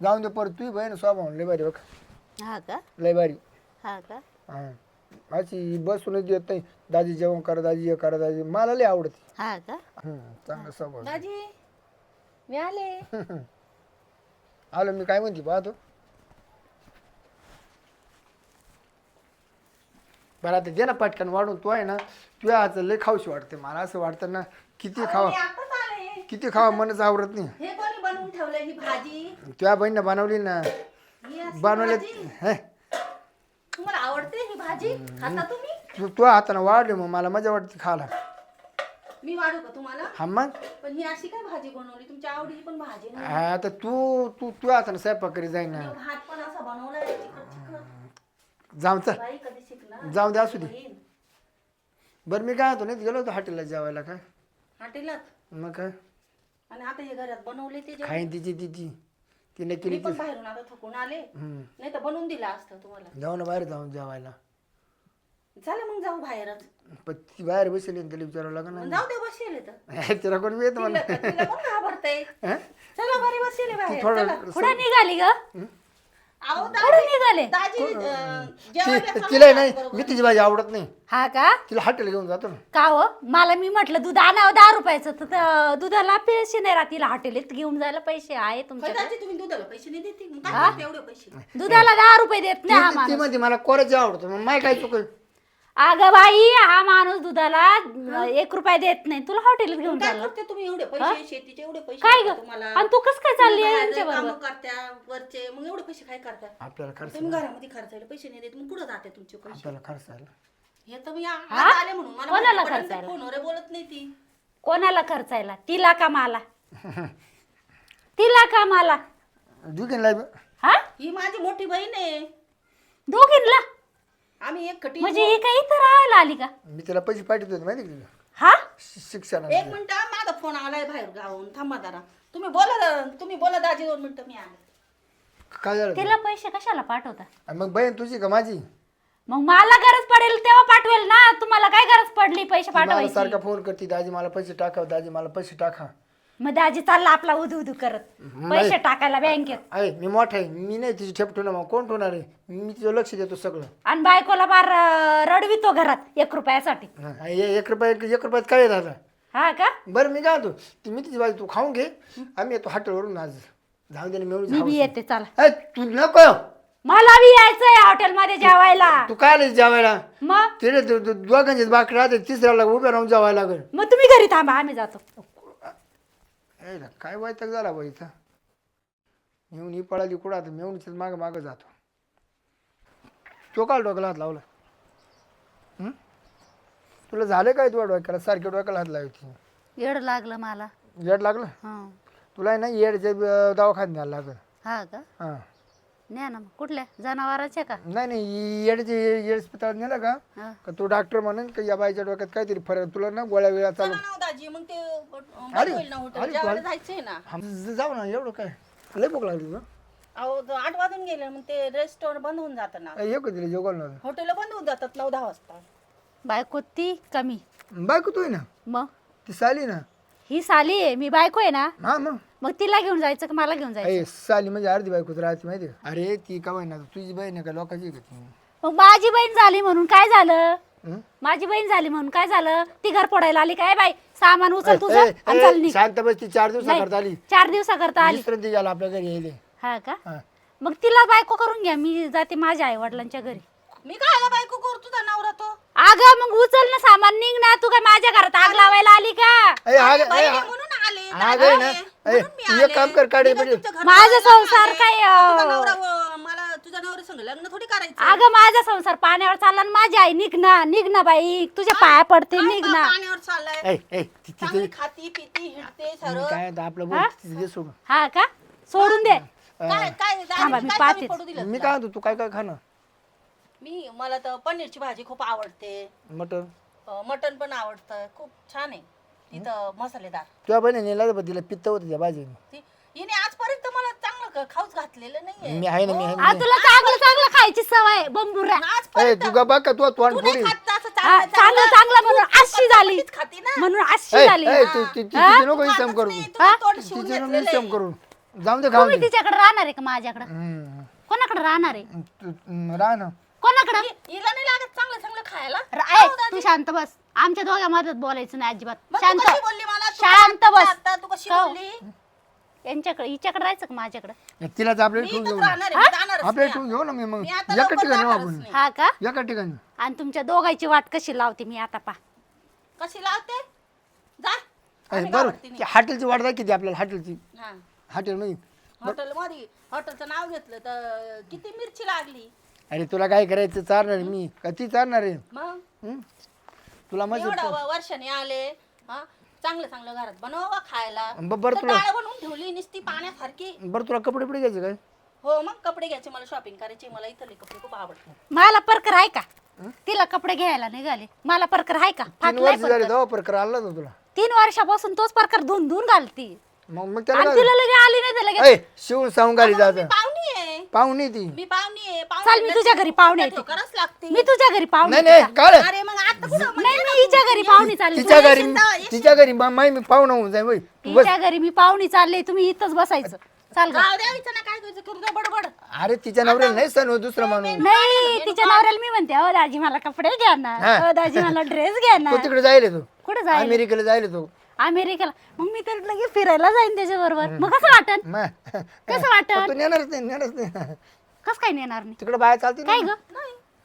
जाऊन दे परत तुझी बहीण स्वभाव लय भारी बघ. हा का? लय भारी. हा का? हा. अशी बसूनच देत नाही. दाजी जेवण करा दाजी हे करा दाजी. मला लय आवडते. हा का? हम्म, चांगला स्वभाव दाजी मी आले. आलो मी काय म्हणते पाहतो. बरं आता दे ना पटकन वाढून. तू आहे ना तुझ्या हातचं लय खाऊशी वाटते. मला असं वाटतं ना किती खावा मी आताच आले. किती खावा मनच आवडत नाही. हे ठेवलं ही भाजी. तुझ्या बहिणीनं बनवली ना. ही बनवले भाजी? हे. तुम्हाला आवडते ही भाजी? खाता तुम्ही? तू तुझ्या हातानं वाढली मग मला मजा वाटते खायला. मी वाढू का तुम्हाला? हा मग. पण ही अशी काय भाजी बनवली? तुमच्या आवडीची पण भाजी नाही. हा, आता तू तू तुझ्या हातानं स्वयंपाक करी जाईन ना. भात पण असा चिकट चिकट. जाऊ चल. बाई कधी शिकणार? जाऊ दे असू दे. बरं मी काय होतो नाही गेलो होतो हॉटेलला जेवायला काय हॉटेलात? मग काय? आणि आता हे घरात बनवले ते जेवण. खाईन तिची तिची. तिने मी केली पण ती. बाहेरून आता थकून आले. हम्म. नाही तर बनवून दिलं असतं तुम्हाला. जाऊ ना बाहेर जाऊन जेवायला. चला मग जाऊ बाहेरच. पण ती बाहेर बसली आणि त्याला विचारावं लागेल मग ना जाऊ दे बसेल तर तिला कोण येत तिला तिला कोण घाबरतंय? हं? चला बरी बसेल बाहेर. थोडं- निघाली ग? अहो, कुठं दाजी- निघाले. दाजी अं, ती जेवायला तिला नाही. मी तिची भाजी आवडत नाही. हा का? तिला हॉटेल घेऊन जातो ना. का हो? मला मी म्हटलं दूध आणावं दहा रुपयाचं. तर त्या दुधाला पैसे नाही राहतील हॉटेलीत घेऊन जायला पैसे आहे होय, तुमच्याकडे. दाजी तुम्ही दुधाला पैसे नाही देते. मग काय करते एवढे पैसे? दुधाला दहा रुपये देत नाही हा ती- ती माणूस म्हणते मला कोराची आवडतो. मग माय काय चुक अगं बाई हा माणूस दुधाला एक रुपये देत नाही. तुला हॉटेलीत घेऊन काय चालला करते तुम्ही एवढे पैसे शेतीचे एवढे पैसे काय ग? तुम्हाला? आणि तू कस काय चालली आहे कामं करत्या वरचे मग एवढे पैसे काय करता आपल्याला खर्च तुम्ही घरामध्ये खर्चायला पैसे नाही देत मग कुठं जाते तुमचे पैसे? आपल्याला खर्चायला हे तर मी आ- आज आले म्हणून. मला कोणाला माहिती पडलं खर्चायला? फोनवर बोलत नाही ती. कोणाला खर्चायला? तिला का मला? तिला का मला? दुखीन हा? ही माझी मोठी बहीण आहे. दोघींला आम्ही एक खटी म्हणजे ही. काही इथं राहायला आली का? मी तिला पैसे पाठवत होते माहिती का? तुला हा शिक्षण एक मिनिट माझा फोन आलाय बाहेर गावून थांबा जरा. तुम्ही बोला दा- तुम्ही बोला दाजी दोन मिनिटं मी आले काय झालं? तिला पैसे कशाला पाठवता? आणि मग बहीण तुझी का माझी? मग मला गरज पडेल तेव्हा पाठवेल ना. तुम्हाला काय गरज पडली पैसे मला पाठवायची? सारखा फोन करते दाजी मला पैसे टाका दाजी मला पैसे टाका. मग दाजी चालला आपला उधू उधू करत पैसे टाकायला बँकेत. आहे मी मोठा आहे. मी नाही तिची ठेप ठेवणार मग कोण ठेवणार आहे? मी तिचं लक्ष देतो सगळं. आणि बायकोला बार अं, रडवितो घरात एक रुपयासाठी. हा, हे एक रुपये एक रुपयात काय झालं हा का? बरं मी काय होतो ती मी तिची बाजू तू खाऊन घे. आम्ही येतो हॉटेलवरून आज. जाऊ दे ना मी मिळून बी येते चला. ए, तू नको मला बी यायचंय हॉटेलमध्ये जेवायला. तू काय आलीस जेवायला? मग? तिने दो- दो- दोघांचे बाकी राहते तिसऱ्याला उभ्या राहून जेवायला लागेल. मग तुम्ही घरी थांबा आम्ही जातो. ना, काय वैताग झाला बाई इथं? येऊन ही पळाली कुठं? आता मेवणीच मागं मागं जातो. तो काल डोक्याला हात लावला. हं? तुला झालं काय तुला डोक्याला? सारख्या डोक्याला हात लावती येड लागलं मला. येड लागलं? हा. तुला आहे ना येडचे दवाखान्यात न्यायला लागल. हा का? हां. न्या ना मग. कुठल्या? जनावराचे का? नाही नाही येडचे येड इस्पितळात नेलं का? हा. का तो डॉक्टर म्हणून का या बाईच्या डोक्यात काहीतरी फरक? तुला ना गोळ्या वेळा चालू चला. ना दाजी मग ते बंद आली- होईल ना हॉटेल आली जेवायला तू जायचंय ना. हा, ज- जाऊ ना एवढं काय? लय भूक लागली ना. अहो आठ वाजून गेले मग ते रेस्टॉरंट बंद होऊन जातं ना. जेवण हॉटेल बंद होऊन जातात नऊ दहा वाजता. बायको ती कमी. बायको तू आहे ना? मग? ती साली ना? ही साली आहे मी बायको आहे ना. हा मग? मग तिला घेऊन जायचं का मला घेऊन जायचं? अरे साली म्हणजे अर्धी बायकोच राहते माहिती का? अरे ती का ना तुझी बहीण आहे का? लोकांची आहे का ती? मग माझी बहीण झाली म्हणून काय झालं? हं? माझी बहीण झाली म्हणून काय झालं? ती घर फोडायला आली काय बाई? सामान उचल तुझं ए, आणि ए, चल निघ. शांत बस ती चार दिवसा करता आली. चार दिवसाकरता आली. विश्रांती घ्यायला आपल्या घरी हा का? हा. मग तिला बायको करून घ्या मी जाते माझ्या आई वडिलांच्या घरी. मी काय ग बायको करू? तुझा नवरा तो. अगं मग उचल ना सामान निघ ना. तू काय माझ्या घरात आग लावायला आली का? हा- हा- म्हणून आले. हा दादा गं ना. आहे, ए, म्हणून मी तू एक आले. काम कर, काढे मी काय. तुमच्या घरात माझा संसार. काय, तुझा अं, नवरा व- मला तुझ्या नवऱ्या संग लग्न थोडी करायचं अगं माझा संसार पाण्यावर चालला आणि माझी आई निघ ना निघ ना बाई. तुझ्या पाया पडते निघ ना. पाण्यावर चाललाय? ए, ए, ती- ती- ती- चांगली खाती पिती हिंडते मी सरळ. काय आता आपलं बोल तिचं दे सोडून. हा का? सोडून दे. काय काय थांबा, मी काय पाहतेच. कमी पडू दिलं मी? काय म्हणतो तू काय काय खाणं? मी मला तर पनीरची भाजी खूप आवडते. मटन अं, मटण पण आवडतं. खूप छान आहे. तिथं मसालेदार. तुझ्या बहिणी नेला तर तिला पित्त होतं त्या भाजीने. ती हिने आजपर्यंत मला चांगलं क- खाऊच घातलेलं नाहीये. मी आहे ना मी आहे आ, ना. तुला चांगलं चांगलं खायची सवय आहे, बंबुऱ्या. ए, आजपर्यंत तू का बघ का तू तोंड नाही फोडी खात असं हा, चांगलं चांगलं. चांगलं म्हणून अशी झाली. तीच खाती ना. म्हणून ए, झाली. ए, तू- ती- ती- तिची नको तू इसम खातच करू. नाही, तुला तोंड शिवून तिची नको घेतलेलं इसम आहे. करू. जाऊन दे तुम्ही तिच्याकडे राहणार आहे का माझ्याकडे. कोणाकडे राहणार आहे? राह ना. कोणाकडे? हि- हिला नाही लागत चांगलं चांगलं खायला. तू शांत बस. आमच्या बोलायचं नाही अजिबात. मग तू शांत. कशी बोलली मला? तू शांत बस. आता तू कशी हो. बोलली? यांच्याकडे हिच्याकडे राहायचं का माझ्याकडे? तिलाच आपल्याला मी ठेवून घेऊ ना. राहणार आहे, मी जाणारच आपल्याला नाही. ठेवून घेऊ ना मी मग. मी आता एका लवकर ठिकाणी जाणारच आपण नाही. हा का? एका ठिकाणी. आणि तुमच्या दोघांची वाट कशी लावते मी आता पा. कशी लावते? जा. अरे आम्ही बरं. नाही. हॉटेलची वाट किती आपल्याला हॉटेलची. हा. हॉटेल मध्ये हॉटेल मध्ये हॉटेलचं नाव घेतलं तर किती मिरची लागली? अरे तुला काय करायचं? चालणार मी. का ती चालणार आहे? मग? हं? तुला एवढं व- वर्षाने आले हा? चांगलं चांगलं घरात बनवा खायला. ब- बरं तर तुला- डाळ बनवून ठेवली नुसती पाण्यासारखी. बरं तुला कपडे बिपडे घ्यायचे काय? हो मग कपडे घ्यायचे मला शॉपिंग करायची मला इथले कपडे खूप आवडतात. मला परकर आहे का? तिला कपडे घ्यायला निघाले. मला परकर आहे का? तीन फाटलाय वर्ष झाले परकर. तेव्हा आला ना तुला. तीन वर्षापासून तोच प्रकार धुवून धुवून घालती. मग मग त्याला आणि काय तिला लगे आली नाही तर शिवून सांगून मी जायचं पाहुणी आहे. पाहुणी ती. मी पाहुणी आहे चाल मी तुझ्या घरी पाहुणे येते. कराच लागते. मी तुझ्या घरी पाहुणे नाही नाही काळ अरे मग आता कुठं? नाही मी हिच्या घरी पाहुणी चालली. तिच्या घरी तिच्या घरी मा- माई मी पाहुणा होऊन. तू बस. हिच्या घरी मी पाहुणी चालले तुम्ही इथंच बसायचं. चाल ग. गाव द्यायचं ना काय करायचं? करू दे बडबड. अरे तिच्या नवऱ्याला नाही सण हो दुसरा माणूस. नाही तिच्या नवऱ्याला मी म्हणते अहो दाजी मला कपडे घ्या ना. हा. अहो दाजी मला ड्रेस घ्या ना. तो तिकडे जायला तो. कुठे जाईल अमेरिकेला जायला तो. अमेरिकेला. मग मी तर लगे फिरायला जाईन त्याच्या बरोबर मग कसं वाटन? मग कसं वाटन? तू नेणारच नाही नेणारच नाही. कस काय नेणार नाही तिकडे बाहेर चालते काय ना ग?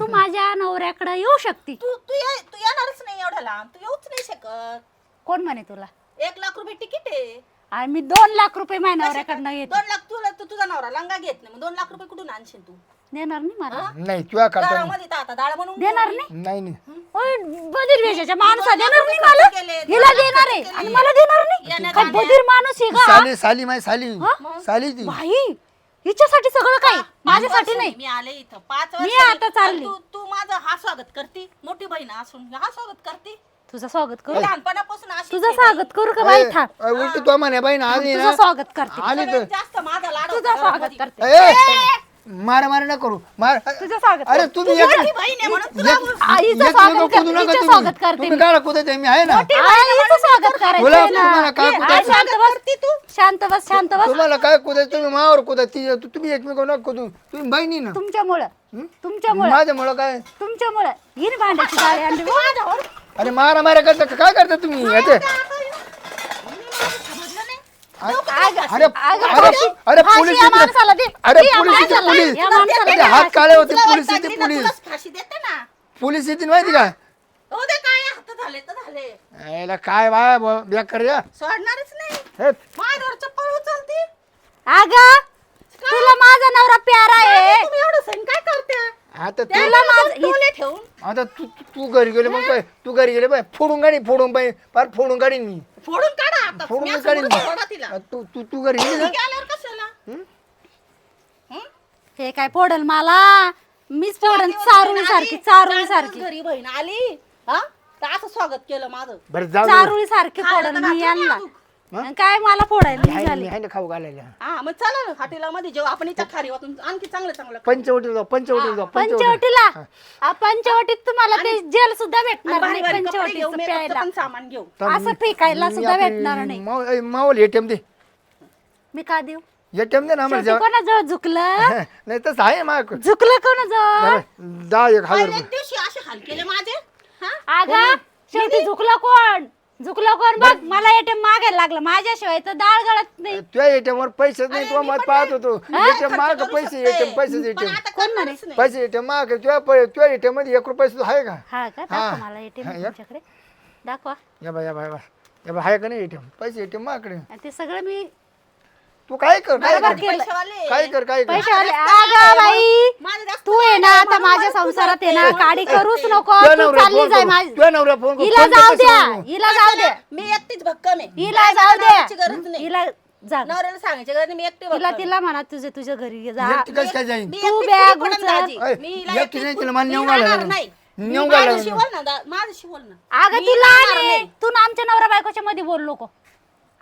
तू माझ्या नवऱ्याकडे येऊ शकती. तू तू ये तू येणारच नाही एवढ्या लांब तू येऊच नाही शकत. कोण म्हणे तुला? एक लाख रुपये तिकीट आहे. आणि मी दोन लाख रुपये माझ्या नवऱ्याकडनं येते दोन लाख तुला तू तुझा नवरा लंगा घेत नाही. मग दोन लाख रुपये कुठून आणशील तू? देणार नाही मला. नाही तुझ्या करता तर आता डाळ बनवून देणार नाही? नाही ओय, बधीर वेशाच्या माणसा देणार नाही मला हिला देणार आहे. आणि मला देणार नाही? काय बधीर माणूस आहे का? साली साली माय साली. साली ती. भाई हिच्यासाठी सगळं काही माझ्यासाठी नाही. मी आले इथं. पाच मी वर्षांनी. आता चालली. तू तू माझं हा स्वागत करते? मोठी बहीण असून हा स्वागत करते? तुझं स्वागत करू? लहानपणापासून अशीच तुझं आहे स्वागत करू का बाई? अय, उलट तो म्हणे बाई ना आली तुझं ना. स्वागत करते. आली बाई. तर. जास्त माझा लाड तुझं होता स्वागत. करते. ए, मार मार न करू. मार. तुझं स्वागत अरे. तुम्ही तू एक- मोठी बहीण आहे म्हणून तुला एक- आईचं एक स्वागत लोकं करते, कुदू नका तिचं तुम्ही. स्वागत करते तुम्ही मी. काढा कुदायचं मी आहे ना. आईचं स्वागत बोला. तुम्हाला काय ए, शांत बस तू. शांत बस शांत बस. तुम्हाला काय कुदायचं तुम्ही मावर कुदा ती तु- तुम्ही एकमेकांना नका कुदू तुम्ही बहिणी ना. तुमच्यामुळं. तुमच्यामुळं. माझ्यामुळं काय? तुमच्यामुळं. हिन भांड्याची गाडी आणली माझ्यावर अरे मारा मारा करता काय करता तुम्ही? याचे अरे आग- अरे अरे पोलीस. अरे पोलीस पोलीस. हात. काळे होते पोलीस येते पोलीस. तुलाच फाशी देते ना? पोलीस येते माहिती का? हो दे काय हात झाले तर झाले. याला काय बाय बेकार या सोडणारच नाही. माझ्यावर चप्पल उचलते. अगं तुला माझा नवरा प्यारा आहे. तुम्ही एवढं सण काय करते आता तू तुला माझं ठेवून. आता तू तू- तू घरी गेले मग काय तू घरी गेले बाय फोडून गाडी फोडून बाई फार फोडून गाडी मी. फोडून काढा आता. फोडून मी असं काढीन तिला मी. तू तू तू घरी गेली ना? कशाला? हं? हे? काय फोडल मला? मीच फोडल दिवस चारुळी बहीण सारखी आली, चारुळी चार सारखी. घरी बहीण आली. हा? तर असं स्वागत केलं माझं. बरं जाऊ दे. चारुळी सारखी खायला फोडल तर मी घातलं यांना. आणि काय मला फोडायला आहे ना खाऊ घालायला. हा मग चला ना हॉटेला मध्ये जेव्हा आपण इथं खारी आणखी चांगलं चांगलं पंचवटी जाऊ पंचवटी जाऊ पंचवटी पंचवटीला. आ, पंचवटीत तुम्हाला ते जेल सुद्धा भेटणार भारी नाही भारी कपडे घेऊ पंचवटीचं मेकअपचं प्यायला. पण सामान घेऊ असं फेकायला सुद्धा भेटणार नाही. मावल एटीएम दे. मी का देऊ? एटीएम दे ना आम्हाला शेवटी कोणाजवळ झुकलं? जेव्हा. नाही तसं आहे माग. झुकलं कोणाजवळ? दहा एक हजार रुपये. एक दिवशी असे हाल केले माझे? हा? अगं शेवटी झुकलं कोण? झुकलं कोण बघ मला एटीएम मागायला लागलं माझ्याशिवाय तर डाळ गळत नाही तुझ्या एटीएम वर पैसेच नाही तुला मत पाहत होतो एटीएम माग पैसे. एटीएम पैसेच पण एटीएम आता कोण करणारच नाही. पैसे एटीएम माग तुझ्या प- तुझ्या एटीएममध्ये एक रुपये सुद्धा आहे का हा का हा. दाखवा मला एटीएम हा, या. तुमच्याकडे दाखवा या बाय या बाय बाय या बाय आहे का नाही एटीएम पैसे एटीएम माकडे आणि ते सगळं मी तू काय कर काय बरोबर कर केलं. काय कर काय कर? पैसे आले अगं बाई जास्त तू आहे ना आता माझ्या संसारात आहे ना काडी करूच नको तुझ्या तू नवऱ्या चालली फोन जाय करू. माझी. तुझ्या फोन करू. हिला फोन जाऊ कर द्या हिला जाऊ द्या. मी एकटीच भक्कम आहे. हिला जाऊ द्या. नवऱ्याची गरज नाही. हिला जा. नवऱ्याला सांगायची गरज नाही मी एकटी तिला भक्कम तिला म्हणा तुझे तुझ्या घरी जा. एकटी कसं काय जाईन? मी तू बॅग उचल. दाजी. ऐ, मी नाही पुढे- तिला मला मी नेऊन राहणार घालायला नाही. मी नेऊन माझं घालायला शिवल ना दा- माझं शिवल ना अगं मी तू नाही. ना आमच्या नवरा बायकोच्या मध्ये बोल नको.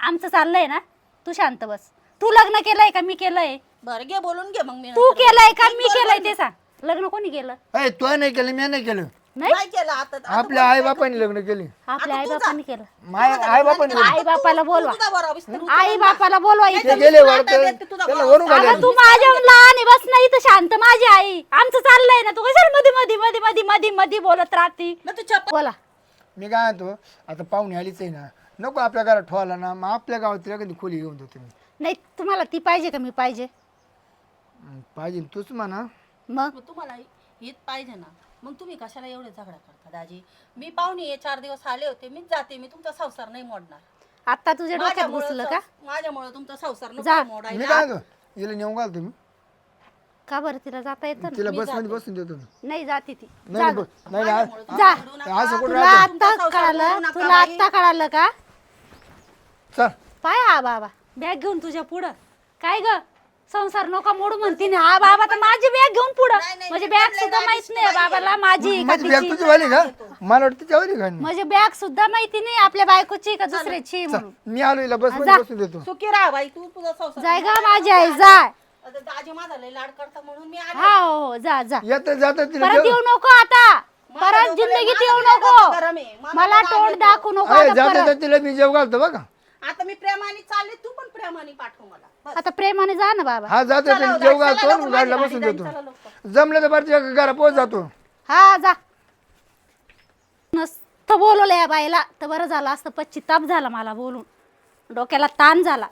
आमचं चाललंय ना तू शांत बस तू लग्न केलंय का? मी केलंय. बरं घे बोलून घे मग मी तू नंतर. केलंय का? मी केलंय ते सांग. लग्न कोणी केलं? अय तो नाही केलं मी नाही केलं. नाही? नाही केलं आता आता आपल्या आई बापाने लग्न केले. आपल्या आई बापाने केलं. माय आई बापाने आई बापाला बोलवा. तुझा बरोबर विस्तार आई बापाला बोलवा इथे ते गेले त्याला. वरून अगं माझ्या लहान आहे, बस ना इथं शांत. माझी आई. आमचं चाललंय ना. तू कशाला मध्ये मध्ये मध्ये मध्ये मध्ये मध्ये बोलत राहती? मग तू बोला. मी काय म्हणतो आता पाहुणे आलीच आहे ना. नको आपल्या घरात ठेवायला ना. मग आपल्या गावात तिला कधी खोली घेऊन देतो मी. नाही तुम्हाला ती पाहिजे का मी पाहिजे? हं, पाहिजे तूच म्हणा. मग? मग तुम्हाला हित पाहिजे ना. मग तुम्ही कशाला एवढे झगडा करता दाजी? मी पाहुणे हे चार दिवस आले होते मीच जाते मी तुमचा संसार नाही मोडणार. आता तुझ्या डोक्यात घुसलं का? माझ्यामुळं तुमचा संसार जा. नको मी मोडायला. काय म्हणतो हिला नेऊन घालतो मी. का बरं तिला जाता येतं ना? तिला बसमध्ये बसून देतो मी. नाही जाते ती. नाही नाही, बस- नाही नाही, माझ्यामुळं आ- जा. तुम्ही रडू नका. असं कुठं तुला राहतं? तुमचा आता संसार कळालं? करू नका तुला बाई. आता कळालं का? चल. पाय हा बाबा. बॅग घेऊन तुझ्या पुढं. काय ग? संसार नका मोडू म्हणते ना. हा बाबा तर माझी बॅग घेऊन पुढं. नाही, नाही, म्हणजे बॅग सुद्धा माहीत नाही. बाबाला माझी आहे का माझी बॅग तिची? तुझी वाली का? मला वाटतं तिच्या वाली का? म्हणजे बॅग सुद्धा माहिती नाही आपल्या बायकोची का दुसऱ्याची आहे चल, म्हणून. मी आलो हिला बसमध्ये जा. बसून देतो सुखी राहा बाई तू तुझा संसार जाय ग माझी आई जाय आता दाजी माझा लय लाड करता म्हणून मी आले. हा हो हो जा जा. येत जात तिला परत जेव- येऊ नको आता. परत डोकं लय- जिंदगीत माझं येऊ नको. डोकं गरम आहे. मला मला तोंड. दाखवू नको अरे आता जाता परत. जाता तिला मी जेव घालतो बघा. आता मी प्रेमाने चालले तू पण प्रेमाने पाठव मला. बस. आता प्रेमाने जा ना बाबा. हा जातो चला, तिला चला, जेव चला, घालतो लवकर आणि माझी गाडीला गाडी बसून देतो. लवकर. जमलं तर बरं घरा पोहोच जातो. हा जा. नसतं बोलवलं या बाईला. तर बरं झालं असतं. पश्चिताप झाला मला बोलून. डोक्याला ताण झाला.